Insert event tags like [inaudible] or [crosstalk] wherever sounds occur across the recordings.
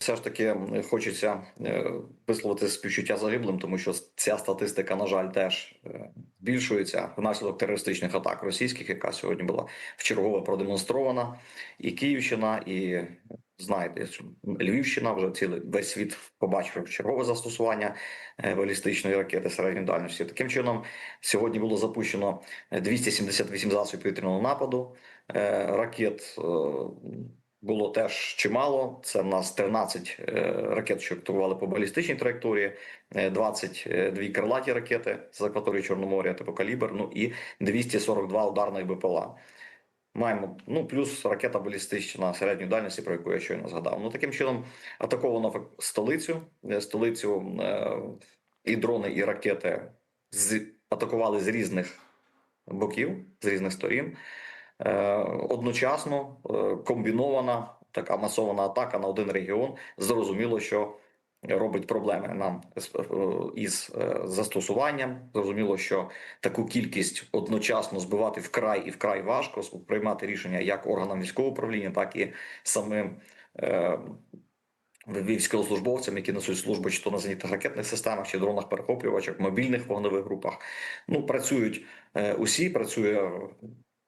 Все ж таки хочеться е, висловити співчуття загиблим, тому що ця статистика, на жаль, теж е, збільшується внаслідок терористичних атак російських, яка сьогодні була вчергове продемонстрована. І Київщина, і знаєте, Львівщина вже цілий весь світ побачив чергове застосування е, балістичної ракети середньої дальності. Таким чином, сьогодні було запущено 278 засобів повітряного нападу. Ракет було теж чимало. Це в нас 13 е, ракет, що актували по балістичній траєкторії, е, 22 крилаті ракети з акваторії Чорноморя, типу калібр, ну і 242 ударних БПЛА. Маємо ну плюс ракета балістична середньої дальності, про яку я щойно згадав. Ну таким чином атаковано столицю. Е, Столицю е, і дрони, і ракети з атакували з різних боків, з різних сторін. Е, Одночасно е, комбінована така масована атака на один регіон. Зрозуміло, що робить проблеми нам е, із застосуванням. Зрозуміло, що таку кількість одночасно збивати вкрай і вкрай важко приймати рішення як органам військового управління, так і самим. Військовослужбовцям, які несуть службу чи то на зенітних ракетних системах, чи дронах перехоплювачах, мобільних вогневих групах. Ну працюють е, усі. Працює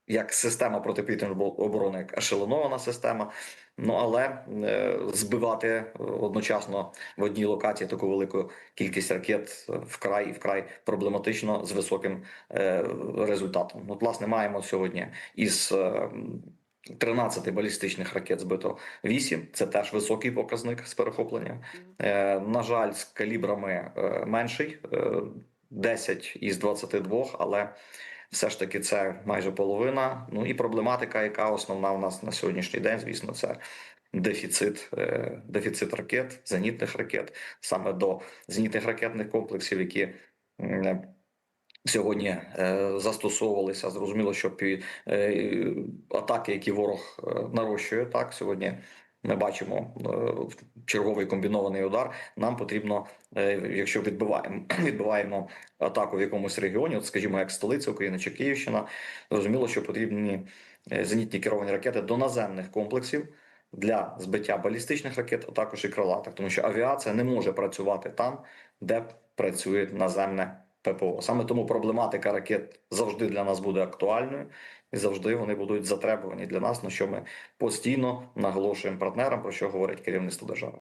як система протиповітряної оборони, як ешелонована система. Ну але е, збивати е, одночасно в одній локації таку велику кількість ракет е, вкрай і вкрай проблематично з високим е, результатом. От, власне, маємо сьогодні із е, 13 балістичних ракет збито 8. Це теж високий показник з перехоплення. Е, на жаль, з калібрами е, менший е, 10 із 22, але все ж таки це майже половина. Ну і проблематика, яка основна у нас на сьогоднішній день, звісно, це дефіцит, е, дефіцит ракет, зенітних ракет, саме до зенітних ракетних комплексів, які сьогодні е, застосовувалися. Зрозуміло, що е, атаки, які ворог нарощує, так сьогодні. Ми бачимо черговий комбінований удар. Нам потрібно, е, якщо відбиваємо [clears throat] відбиваємо атаку в якомусь регіоні, от скажімо, як столиця України чи Київщина, зрозуміло, що потрібні е, зенітні керовані ракети до наземних комплексів для збиття балістичних ракет, а також і крилатих, тому що авіація не може працювати там, де працює наземне ППО. Саме тому проблематика ракет завжди для нас буде актуальною і завжди вони будуть затребувані для нас, на що ми постійно наголошуємо партнерам, про що говорить керівництво держави.